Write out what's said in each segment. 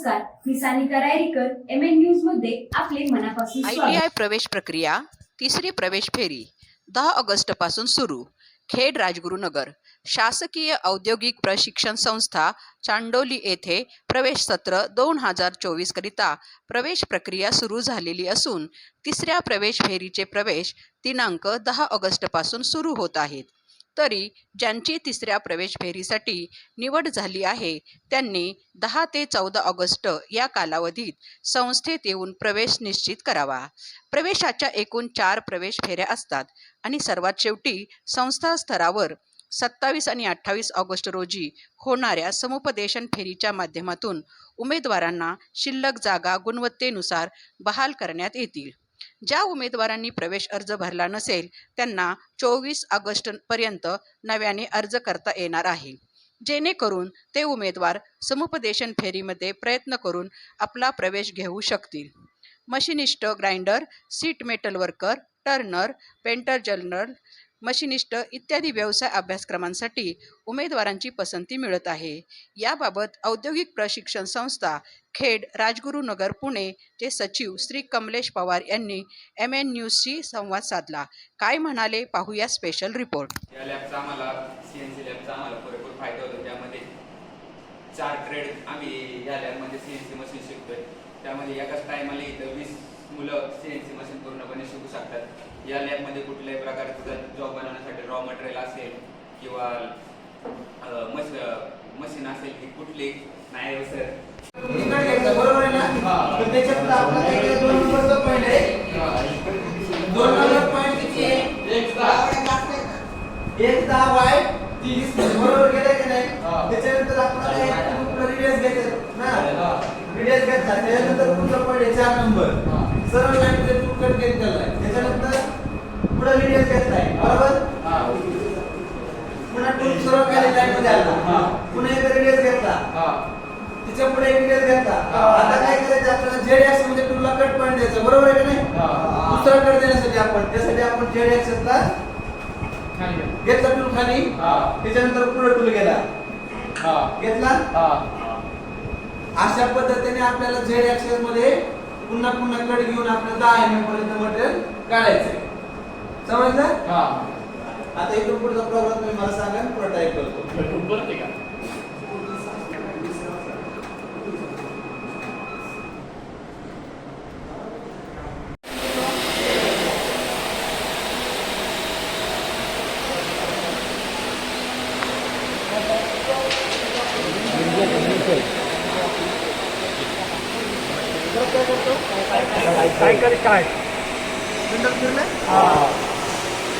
नमस्कार मी Sanika Rayrikar M N न्यूजमध्ये आपले मनापासून आय टी आय प्रवेश प्रक्रिया तिसरी प्रवेश फेरी दहा ऑगस्टपासून सुरू. खेड राजगुरुनगर शासकीय औद्योगिक प्रशिक्षण संस्था चांडोली येथे प्रवेश सत्र दोन हजार चोवीस करिता प्रवेश प्रक्रिया सुरू झालेली असून तिसऱ्या प्रवेश फेरीचे प्रवेश दिनांक दहा ऑगस्टपासून सुरू होत आहेत. तरी ज्यांची तिसऱ्या प्रवेश फेरीसाठी निवड झाली आहे त्यांनी दहा ते चौदा ऑगस्ट या कालावधीत संस्थेत येऊन प्रवेश निश्चित करावा. प्रवेशाच्या एकूण चार प्रवेश फेऱ्या असतात आणि सर्वात शेवटी संस्था स्तरावर सत्तावीस आणि अठ्ठावीस ऑगस्ट रोजी होणाऱ्या समुपदेशन फेरीच्या माध्यमातून उमेदवारांना शिल्लक जागा गुणवत्तेनुसार बहाल करण्यात येतील. ज्या उमेदवारांनी प्रवेश अर्ज भरला नसेल त्यांना चोवीस ऑगस्टपर्यंत नव्याने अर्ज करता येणार आहे. जेणेकरून ते उमेदवार समुपदेशन फेरीमध्ये प्रयत्न करून आपला प्रवेश घेऊ शकतील. Machinist grinder sheet metal worker turner painter general machinist इत्यादी व्यवसाय अभ्यासक्रमांसाठी उमेदवारांची पसंती मिळत आहे. याबाबत औद्योगिक प्रशिक्षण संस्था खेड राजगुरुनगर पुणे चे सचिव श्री कमलेश पवार यांनी एम एन न्यूजशी संवाद साधला. काय म्हणाले पाहूया स्पेशल रिपोर्ट या लॅबचा आम्हाला सी एन सी लॅबचा आम्हाला भरपूर फायदा होतो. त्यामध्ये चार ट्रेड आम्ही या लॅबमध्ये सी एन सी मशीन शिकतोय. त्यामध्ये एकाच टायमाला इथं वीस मुलं सी एन सी मशीन पूर्णपणे शिकू शकतात. या लॅबमध्ये कुठल्याही प्रकारचं जॉब बनवण्यासाठी रॉ मटेरियल असेल किंवा मश मशीन असेल ही कुठली नाही हो सर घ्यायचं, बरोबर आहे ना? त्याच्यात आपला दोन नंबरचा पॉईंट आहे. दोन नंबर पॉईंट किती आहे? एक दहा. तीस. बरोबर गेलं की नाही? त्याच्यानंतर रिडियस ना? रिडियस घ्यायचा. त्याच्यानंतर पुढचा पॉईंट आहे चार नंबर सरळ लाईन कट त्याच्यानंतर पुढे रिडियस घेतलाय बरोबर? पुन्हा टू सरळ खाली लाईन मध्ये आला. पुन्हा एक रिडियस घेतला. तिच्या पुढे एक रिडियस घेतला. आता काय करायचं? आपल्याला जेड एक्स म्हणजे टूला कट पॉईंट द्यायचा. बरोबर आहे का नाही? दुसरा कट देण्यासाठी आपण त्यासाठी आपण जेड एक्स घेतला टूल खाली. त्याच्यानंतर पुढे टूल गेला. घेतला? अशा पद्धतीने आपल्याला झेड ऍक्सेस मध्ये पुन्हा पुन्हा कट घेऊन आपल्याला दहा एम एम पर्यंत मटेरियल काढायचंय. समजलं आता इथून पुढचा प्रोग्राम तुम्ही मला सांगा पुढे टाईप करतो काय कर काय विंडो फिरलं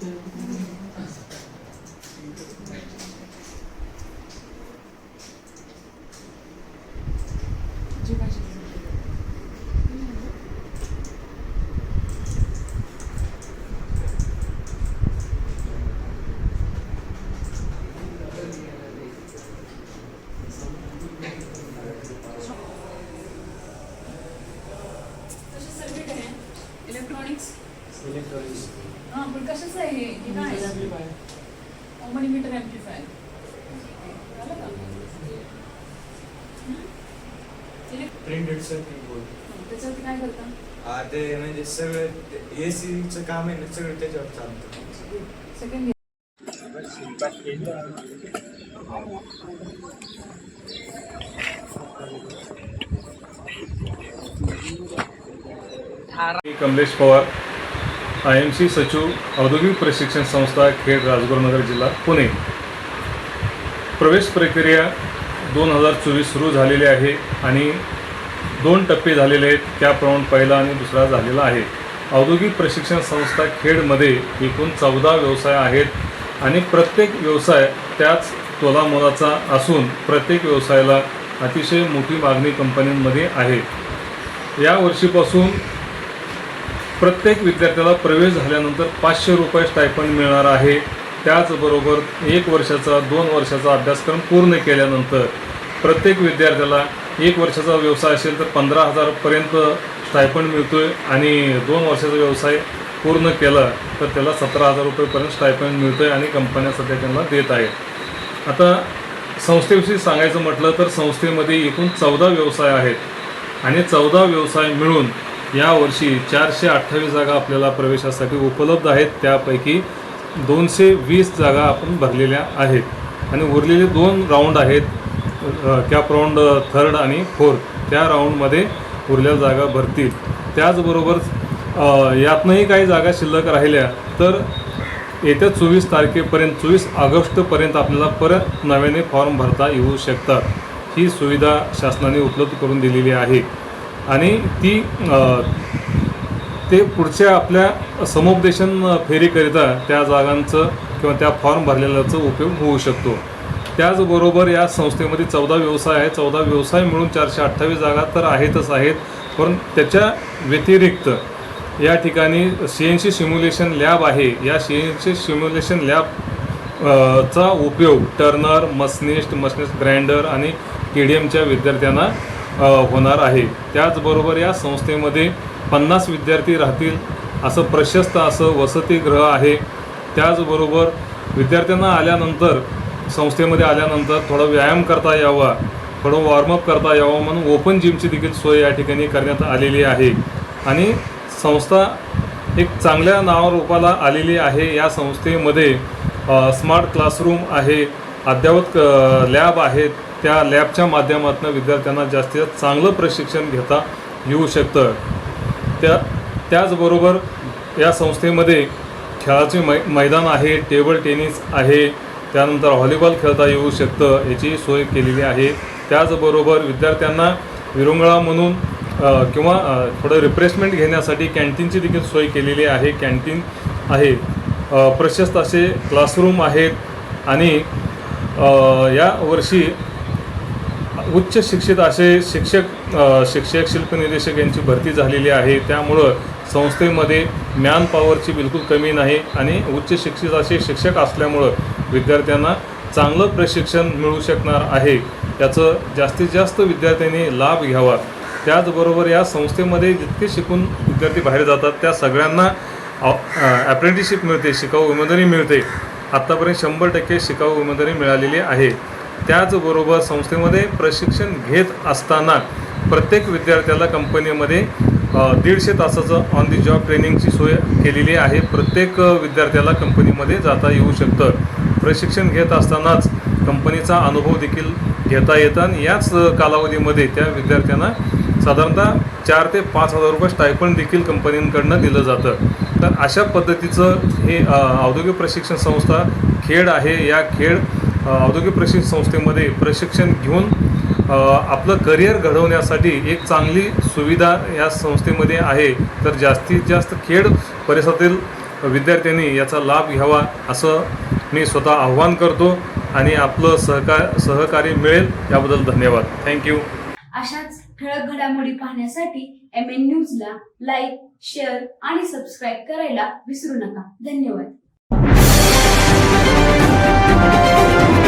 Дякую. हे काय ॲम्प्लिफायर हं? इलेक्ट- प्रिंटेड सर्किट बोर्ड त्याच्यावरती काय करता? ते म्हणजे सगळं एसीचं काम आहे ना सगळं त्याच्यावर चालतं. Second me Kamlesh Pawar. I M C सचिव औद्योगिक प्रशिक्षण संस्था खेड राजगुरुनगर जिल्हा पुणे. प्रवेश प्रक्रिया दोन हजार चोवीस सुरू झालेली आहे आणि दोन टप्पे झालेले आहेत. त्याप्रमाणे पहिला आणि दुसरा झालेला आहे. औद्योगिक प्रशिक्षण संस्था खेडमध्ये एकूण चौदा व्यवसाय आहेत आणि प्रत्येक व्यवसाय त्याच तोलामोलाचा असून प्रत्येक व्यवसायाला अतिशय मोठी मागणी कंपन्यांमध्ये आहे. या वर्षीपासून प्रत्येक विद्यार्थ्याला प्रवेश झाल्यानंतर पाचशे रुपये स्टायपंड मिळणार आहे. त्याचबरोबर एक वर्षाचा दोन वर्षाचा अभ्यासक्रम पूर्ण केल्यानंतर प्रत्येक विद्यार्थ्याला एक वर्षाचा व्यवसाय असेल तर पंधरा हजारपर्यंत स्टायपंड मिळतो आहे आणि दोन वर्षाचा व्यवसाय पूर्ण केला तर त्याला सतरा हजार रुपयेपर्यंत स्टायपंड मिळतो आहे आणि कंपन्या सध्या त्यांना देत आहेत. आता संस्थेविषयी सांगायचं म्हटलं तर संस्थेमध्ये एकूण चौदा व्यवसाय आहेत आणि चौदा व्यवसाय मिळून यावर्षी चारशे अठ्ठावीस जागा आपल्याला प्रवेशासाठी उपलब्ध आहेत. त्यापैकी दोनशे वीस जागा आपण भरलेल्या आहेत. आणि उरलेले दोन राऊंड आहेत कॅप राऊंड थर्ड आणि फोर्थ त्या राऊंडमध्ये उरलेल्या जागा भरतील. त्याचबरोबर यातनंही काही जागा शिल्लक राहिल्या तर येत्या चोवीस तारखेपर्यंत चोवीस ऑगस्टपर्यंत आपल्याला परत नव्याने फॉर्म भरता येऊ शकतात. ही सुविधा शासनाने उपलब्ध करून दिलेली आहे. आणि ती ते पुढच्या आपल्या समुपदेशन फेरीकरिता त्या जागांचं किंवा त्या फॉर्म भरलेल्याचा उपयोग होऊ शकतो. त्याचबरोबर या संस्थेमध्ये चौदा व्यवसाय आहे चौदा व्यवसाय मिळून चारशे अठ्ठावीस जागा तर आहेतच आहेत. पण त्याच्या व्यतिरिक्त या ठिकाणी C N C simulation lab आहे. या C N C simulation lab चा उपयोग टर्नर मसनिस्ट मसनिस्ट ग्राइंडर आणि के डी एमच्या विद्यार्थ्यांना होणार आहे. त्याचबरोबर या संस्थेमध्ये पन्नास विद्यार्थी राहतील असं प्रशस्त असं वसतिगृह आहे. त्याचबरोबर विद्यार्थ्यांना आल्यानंतर संस्थेमध्ये आल्यानंतर थोडा व्यायाम करता यावा थोडं वॉर्मअप करता यावं म्हणून ओपन जिमची देखील सोय या ठिकाणी करण्यात आलेली आहे. आणि संस्था एक चांगल्या नावारूपाला आलेली आहे. या संस्थेमध्ये स्मार्ट क्लासरूम आहे अद्ययावत लॅब आहेत त्या लॅबच्या माध्यमातून विद्यार्थ्यांना जास्तीत जास्त चांगलं प्रशिक्षण घेता येऊ शकतं. त्या त्याचबरोबर या संस्थेमध्ये खेळाचे मै मैदान आहे टेबल टेनिस आहे त्यानंतर व्हॉलीबॉल खेळता येऊ शकतं याची सोय केलेली आहे. त्याचबरोबर विद्यार्थ्यांना विरंगुळा म्हणून किंवा थोडं रिफ्रेशमेंट घेण्यासाठी कॅन्टीनची देखील सोय केलेली आहे कॅन्टीन आहे. प्रशस्त असे क्लासरूम आहेत आणि यावर्षी या वर्षी उच्च शिक्षित असे शिक्षक शिक्षक शिल्पनिदेशक यांची भरती झालेली आहे. त्यामुळं संस्थेमध्ये मॅन पॉवरची बिलकुल कमी नाही आणि उच्च शिक्षित असे शिक्षक असल्यामुळं विद्यार्थ्यांना चांगलं प्रशिक्षण मिळू शकणार आहे. याचं जास्तीत जास्त विद्यार्थ्यांनी लाभ घ्यावा. त्याचबरोबर या संस्थेमध्ये जितके शिकून विद्यार्थी बाहेर जातात त्या सगळ्यांना ॲप्रेंटिसशिप मिळते शिकाऊ उमेदवारी मिळते. आत्तापर्यंत शंभर टक्के शिकाऊ उमेदवारी मिळालेली आहे. त्याचबरोबर संस्थेमध्ये प्रशिक्षण घेत असताना प्रत्येक विद्यार्थ्याला कंपनीमध्ये दीडशे तासाचं ऑन दी जॉब ट्रेनिंगची सोय केलेली आहे. प्रत्येक विद्यार्थ्याला कंपनीमध्ये जाता येऊ शकतं. प्रशिक्षण घेत असतानाच कंपनीचा अनुभव देखील घेता येतं आणि याच कालावधीमध्ये त्या विद्यार्थ्यांना साधारणतः चार ते पाच हजार रुपये स्टायपंड देखील कंपनींकडनं दिलं जातं. तर अशा पद्धतीचं हे औद्योगिक प्रशिक्षण संस्था खेड आहे. या खेड औद्योगिक प्रशिक्षण संस्थेमध्ये प्रशिक्षण घेऊन आपलं करिअर घडवण्यासाठी एक चांगली सुविधा या संस्थेमध्ये आहे. तर जास्तीत जास्त खेड परिसरातील विद्यार्थ्यांनी याचा लाभ घ्यावा असं मी स्वतः आव्हान करतो आणि आपलं सहकार सहकार्य मिळेल याबद्दल धन्यवाद. थँक्यू अशाच ठळक घडामोडी पाहण्यासाठी एम एन न्यूजला लाईक शेअर आणि सबस्क्राईब करायला विसरू नका. धन्यवाद. Música